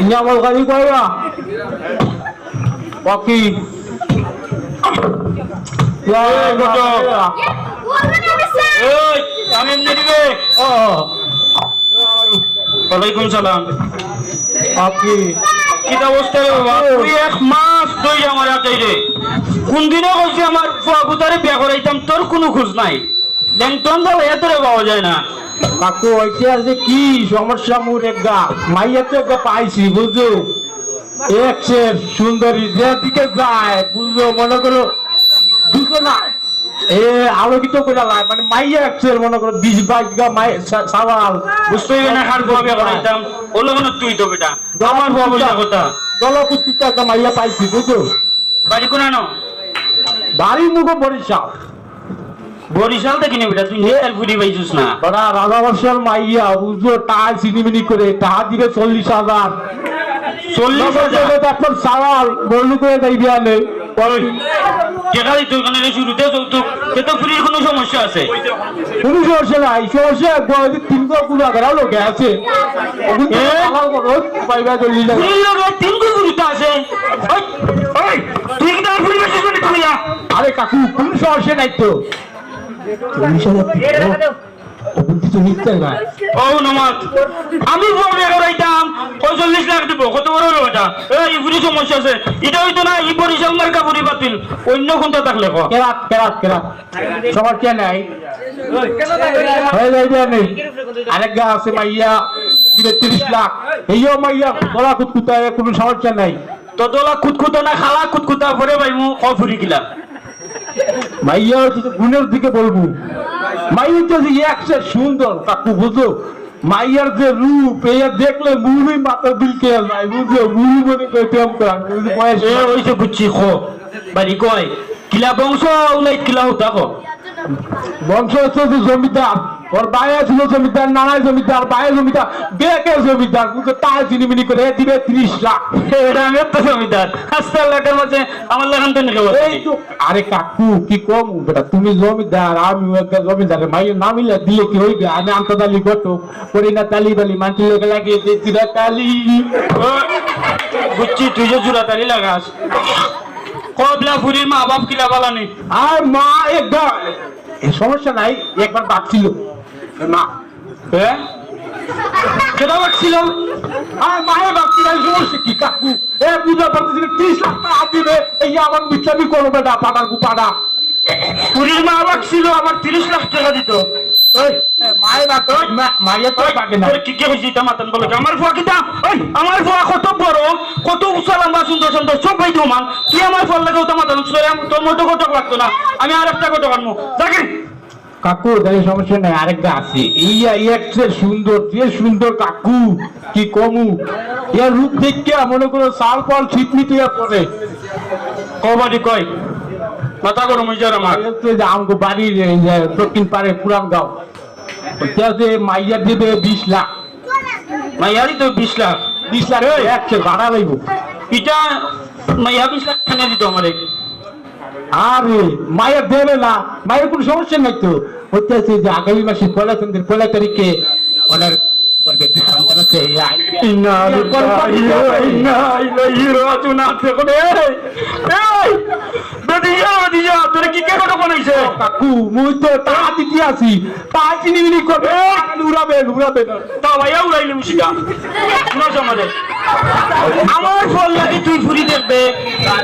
ইনামল গাড়ি কয়রা বাকি ওয়ালাইকুম সালাম বাকি কিতা অবস্থা বাবা? তুই এক মাস তুই আমার কোন দিনও কইছি আমার বিয়া করাইতাম তোর কোনো খোঁজ নাই। ল্যাংটন দল এতরে পাওয়া যায় না। কাকু হইতে আছে কি সমস্যা মোর একটা মাইয়া তো একটা পাইছি বুঝছ? এক সে সুন্দরী যে দিকে যায় বুঝছ? মনে করো দুটো না এ আলোকিত করে লাই মানে মাইয়া একসের মনে করো বিশ বাইশ গা মাই সাবাল। বুঝতে হইবে না ফুয়া বিয়া করাইতাম ওলো কোনো তুই তো বেটা। আমার বইলা কথা। দলকুত্তিটা একটা মাইয়া পাইছি বুঝছ? বাড়ি কোন বাড়ি মুখো বরিশাল। বরিশাল থেকে নি বেটা তুই নেতার ফুরি পাইছিস না। ওরা রাজা বর্ষার মাইয়া বুঝছ? টাকা চিনিমিনি করে টাকা দিবে চল্লিশ হাজার। চল্লিশ হাজার? এখন সাওয়াল বললু করে দেই দিয়া নেই। শুরুতে ফুরির কোনো সমস্যা আছে। কোনো সমস্যা নাই সমস্যা একবার তিন গো কুড়া করাও লোক আছে এ? হালাল পাইবা চল্লিশ হাজার। তিন কো ফুরিতে আছে। ওই, ওই, তুই কি ফুরি পাইছিস আরে কাকু কোনো সমস্যা নাই তো। চল্লিশ আমি পঁয়তাল্লিশ লাখ দিব কত বড় এটা সমস্যা আছে এটা না এই বরিশাল মার্কা বাতিল অন্য কোনটা থাকলে ক কেরাত কেরাত কেরাত নাই দিয়া আরেক গা আছে মাইয়া লাখ মাইয়া কোনো সমস্যা নাই খালা খুতখুতা পরে ভাই মু ক ফুরি গিলা মাইয়া হচ্ছে যে গুণের দিকে বলব। মাইয়ের তো যে একসে সুন্দর, কাকু বুঝো? মাইয়ার যে রূপ এই দেখলে মুভি মাথা বিলকে নাই বুঝলো মুভি মনে করে প্রেম করা এ হইছে বুঝছি, খ। বাড়ি কয়? কিলা বংশ উলাই কিলা হতা বংশ হচ্ছে জমিদার ওর বায়া ছিল জমিদার নানায় জমিদার বায়া জমিদার বেকে জমিদার বুঝো তাই চিনিমিনি করে দিবে ত্রিশ লাখ। আমি জমিদার। আস্তে লাখের মাঝে আমার লাগান তো এই তো আরে কাকু কি কম? বেটা তুমি জমিদার আমি একটা জমিদার। মাইয়ের নামিলে দিলে কি হইবে? আমি আন্তদালি ঘটক। করি না তালি বালি মানটি লেগে লাগিয়ে দিয়েছি তালি। বুঝছি তুই যে জুড়া তালি লাগাস। কবলা ফুরির মা বাপ কিলা বালানি আর মা একবার সমস্যা নাই একবার বাঁচছিল। মা। হ্যাঁ কেটা বাকছিল আর মায়ের বাঁচছিল সমস্যা কি কাকু? এ বুঝা পারতেছি ত্রিশ লাখ টাকা দিবে এই আমার মিথ্যামি করো বেটা মা আবার তিরিশ লাখ টাকা দিত। এই, এ, মায়ের বাপ মায়ের তো পাকে না তোর কি কি হয়েছে এটা মাতান বলে আমার ফুয়া কিটা ওই আমার ফুয়া কত বড় কত উঁচা লম্বা সুন্দর সুন্দর সব ভাই তুই আমার লাগে তোর মতো লাগতো না? আমি আর একটা কাকু তাহলে সমস্যা নাই আরেকটা আছে। ইয়া সুন্দর যে সুন্দর কাকু কি কমু? ইয়ার রূপ দেখে মনে করো সাল পাল ছিটমিটি পড়ে কবাডি কয়? মাথা গরম হয়ে যায় আমার। আমগো বাড়ির দক্ষিণ পাড়ে পুরান গাঁও ওইটা যে মাইয়া দেবে বিশ লাখ। মাইয়ারই তো বিশ লাখ। বিশ লাখ একশো ভাড়া লাগবো এটা মাইয়া বিশ লাখ কেন দিত আমারে আরে মায়ের দেবে না। মায়ের কোনো সমস্যা নাই তো। হচ্ছে আছে যে আগামী মাসে পয়লা চন্দ্রের পয়লা তারিখে ওনার ইন্না ইন্না ইলাইহি রাজিউন। আছে কোনে বেদিয়া তোর কি কে কথা বানাইছে? কাকু মুই তো টাকা দিতে আছি। টাকা চিনি মিনি করবে উড়াবে উড়াবে তা ভাইয়া উড়াইলে মুশিকা শোনো সমাজে। আমার ফল লাগে তুই ফুরি দেখবে।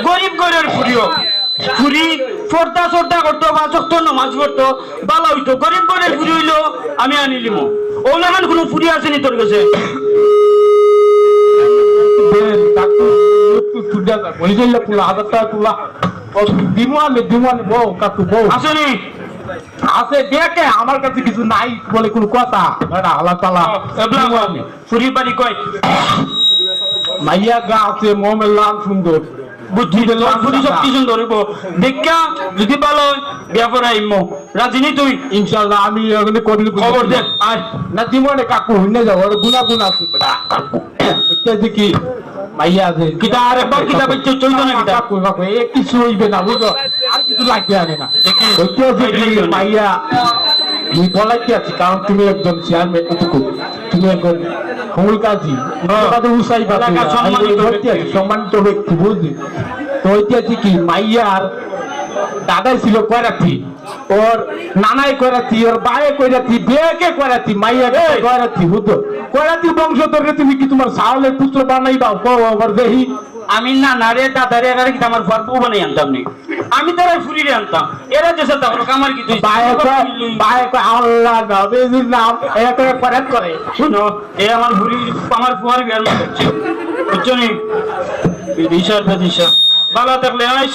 গরিব গরের ফুরিও ফুরি ফর্দা সর্দা করতো বা চক্ত নামাজ পড়তো বালা হইতো। গরিব গরের ফুরি হইল আমি আনিলিমো কোনো ফুরি আসেনি তোর কাছে? কাকু বলি দিলে পুলা হাজার টাকা তুলা ও দিমানে দিমানে বউ কাকু বউ। আছে দেখে আমার কাছে কিছু নাই বলে কোনো কথা। তালা। এবলা ফুরি বাড়ি কয়? মাইয়া গা আছে মোহামের লাল সুন্দর। বুদ্ধি কি সুন্দর। হইব। দেখা যদি ভালো বিয়া পড়া রাজিনী তুই? ইনশাল্লাহ আমি ওখানে করলে খবর দে আয়। না দিমনে কাকু হইনে যাও গুনা গুনা আছে কাকু। দেখি মাইয়া আছে। কিতা আরে বা কিতা বেচে চলতো না কিতা কাকু কাকু এ কিছু হইবে না বুঝো আর কিছু লাগবে আরে না। দেখি। ওইটা মাইয়া। আমি বলাইতে আছি কারণ তুমি একজন চেয়ারম্যান এটুকু। তুমি একজন ফুল কাজী কথা উসাই সম্মানিত ব্যক্তি। বুঝলি? তো ঐতিহাসিক কি মাইয়ার দাদাই ছিল করাতি ওর নানাই করাতি ওর বায়ে করাতি বেকে করাতি মাইয়া করাতি বুঝতো করাতি বংশ তোকে তুমি কি তোমার সাহলের পুত্র বানাই কো আবার দেখি আমি না না রে দাদারে এরা কি আমার গল্প বানাই আনতাম নি? আমি তারা ফুরিরে আনতাম। এরা যে সাথে হলো আমার কি তুই বায়ে কয় বায়ে কয় আল্লাহ নবীজির নাম এ করে করাত করে। শুনো এ আমার ফুরি আমার ফুয়ার বিয়ার মতো হচ্ছে। বুঝছ নি? দিশার দিশা বালা থাকলে আইস।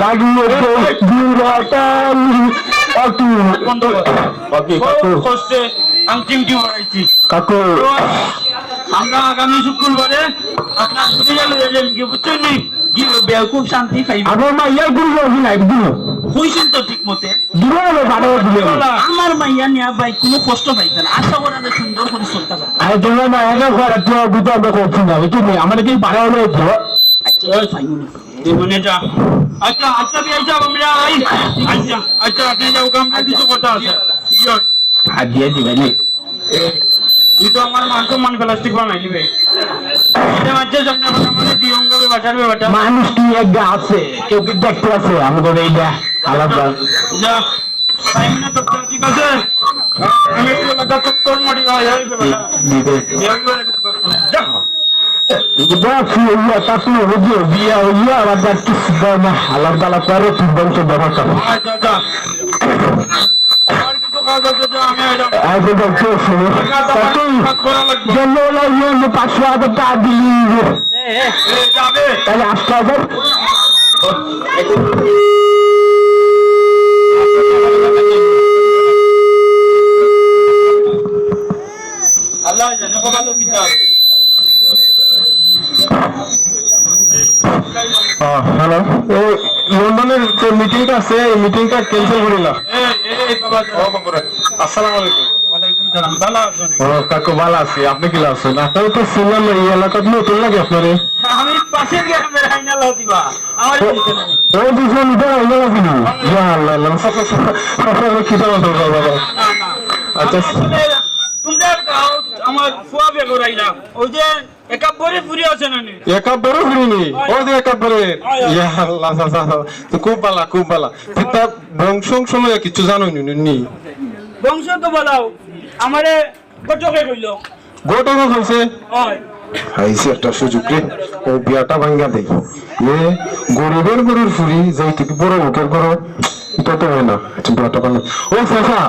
লাগিয়ে দুরাতালি অকি বন্ধ অকি খুব শান্তি আমার মা ইয়াই গুলো হবি নাই তো ঠিক মতে আমার মাইয়া কোনো কষ্ট পাইতেন আশা করা সুন্দর করে চলতে পারে আমরা কি বাড়া হলো আচ্ছা আচ্ছা বিয়ে যাব আমরা আই আচ্ছা আচ্ছা আপনি যাও কাম কিছু কথা আছে। ইয়ো, আর দিয়ে দিবে নি। তুই তো আমার মান সম্মান প্লাস্টিক বানাই দিবে এটা মাঝে সামনে আমাদের দিয়ঙ্গবে মানুষ কি এক আছে? কেউ কি দেখতে আছে? আমাদের এইটা আলাদা ঠিক আছে? আমি একটু লাগা চক্কর মারি আয় আয় বিয়া হইয়া আবার করে হাজার টাকা দিলি তাহলে আসতে হবে আল্লাহ জানে ভালো কিতাব হ্যালো লন্ডনের যে মিটিংটা আছে এই মিটিংটা ক্যান্সেল এ এ আসসালামু আলাইকুম। ও কাকু ভালো আছি। আপনি কি আছেন? আপনার তো শুনলাম এই এলাকাত নতুন লাগে আপনারে? আমি পাশে গ্রামের আইনা লতিবা আমার চিন্তা দুজন ইধর আইলে লাগি না? ইয়া আল্লাহ আল্লাহ। আপনার কি সমস্যা বাবা? না না আচ্ছা। তোমরা আমার ফুয়া বেগর ওই যে একাব্বরে ফুরি আছে না নি? একাব্বরে ফিরিনি। ও যে একাব্বরে? ইয়া আল্লাহ। তো খুব ভালা খুব ভালা। তা বংশ সময় কিছু জানো নি নি বংশ তো বলাও। আমারে কটকে কইল। গোটা হয়েছে হয়। আইসি একটা সুযোগ রে। ও বিয়াটা ভাঙ্গা দেই এ গরিবের গরুর ফুরি যেটুকু বড় মুখের গরু এটা তো হয় না। আচ্ছা, বিয়াটা ভাঙ্গা ও চাচা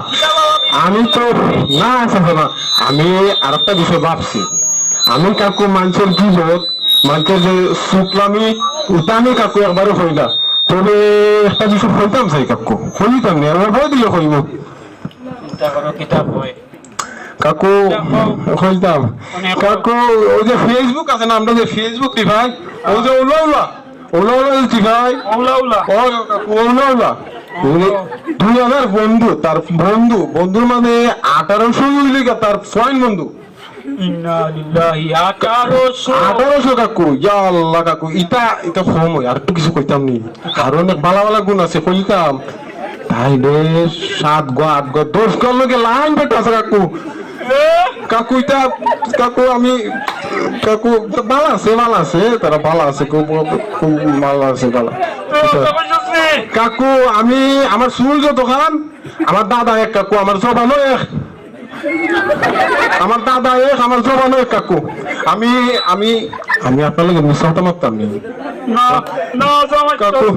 আমি তো না চাচা না। আমি আর একটা বিষয় ভাবছি। আমি কাকু মানুষের জীবন মানুষের যে ওটা আমি কাকু একবারও হই না। তবে একটা বিষয় হইতাম চাই কাকু হইতাম না আমার ভয় দিলে হইব। কাকু হইতাম। কাকু ওই যে ফেসবুক আছে না আমরা যে ফেসবুক দি ভাই ওই যে ওলা ওলা ওলা ওলা দি ভাই। ওলা ওলা। ও কাকু ওলা ওলা। দুই হাজার বন্ধু তার বন্ধু বন্ধুর মানে আঠারোশো তার পয়েন্ট বন্ধু। আঠারোশো কাকু ইয়া আল্লাহ কাকু ইটা এটা সময় আর একটু কিছু কইতাম নি আর অনেক গুণ আছে কইতাম সাত গো আট গো দশ গো লগে লাইন আছে কাকু কাকু কাকু আমি কাকু ভালো আছে ভালো আছে তারা ভালো আছে খুব খুব ভালো আছে ভালো কাকু আমি আমার চুল দোকান আমার দাদা এক কাকু আমার জবানো এক আমার দাদা এক আমার জবানো এক কাকু। আমি আমি আমি আপনার লগে মিশাতে নি। কাকু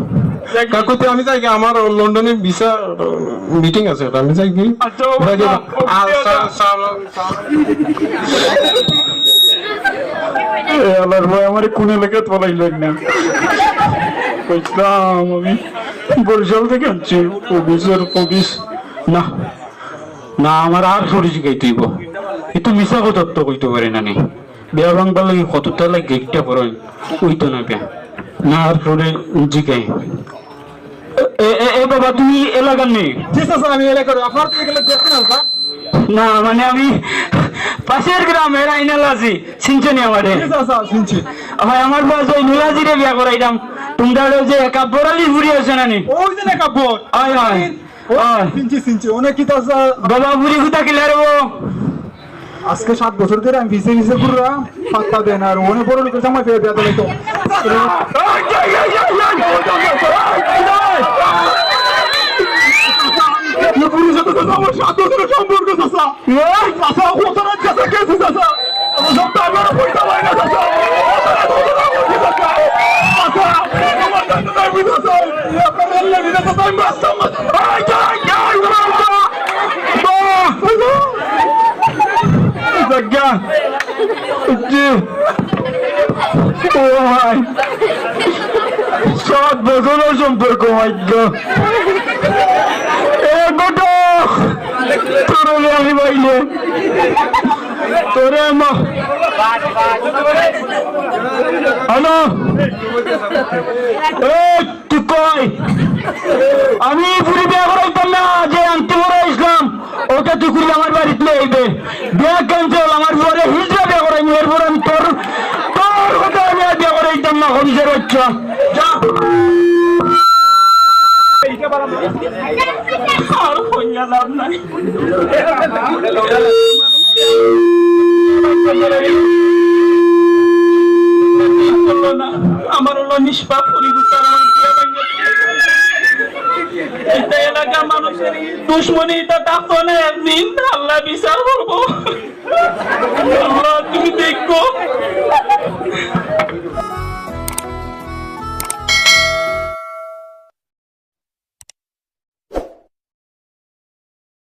কাকু তো আমি যাই আমার লন্ডনে ভিসা মিটিং আছে আমি যাই কি? আল্লাহর ভয় আমার কোন এলাকায় বলাইল না। আমি বরিশাল থেকে আনছি অফিসের অফিস। না না আমার আর সরি শিখাইতেইব এতো মিশা কথা তো কইতে পারে না নি। বিয়া ভাঙবার লাগে কতটা লাগে গেটটা পড়েন ওইতো না বিয়া না আর পরে জিগাই এ- বাবা তুমি এলাকার নেই আমি এলাকার আপনার থেকে গেলে দেখতে না না মানে আমি পাশের গ্রামের আইনাল আছি সিনচনি আমারে। শুনছি হয় আমার বাস ওই নুলাজিরে বিয়া করাইতাম। তোমরা যে কাপড়ালি ঘুরি আছে না নি? ওই যে না কাপড় হয় হয়। হয় শুনছি শুনছি কি চাচা বাবা বুড়ি গুতা কিলার আজকে সাত বছর ধরে আমি ভিসে ভিসে ঘুরা পাত্তা দেন আর অনেক বড় লোকের জামাই ফেলে দেওয়া তো। পুলিশের সাথে আমার সাত বছরের সম্পর্ক চাচা। চাচা ওসরাত চাচা কেছে চাচা। আমার পয়সা পাই না চাচা। আমার টাকা নাই বুঝা চাচা আপনার আল্লাহ বিনা চাচা আমি বাঁচতাম না আই যাই যাই চাচা জায়গা জি ও ভাই সাত বছরের সম্পর্ক ভাগ্য এ গোটো তোরে আমি আমি পুরি বিয়া করাইতাম না, যে আনতে বড় ইসলাম ওটা তুই করলে আমার বাড়িতে ক্যান্সেল আমার পরে এরপর আমি তোর তোর কথা আমি আর না লাভ নাই। আমার হলো নিষ্পাপ, পরিবর্তন। এলাকার মানুষের দুশ্মনী তো থাকতো না একদিন আল্লাহ বিচার করব। আল্লাহ তুমি দেখো।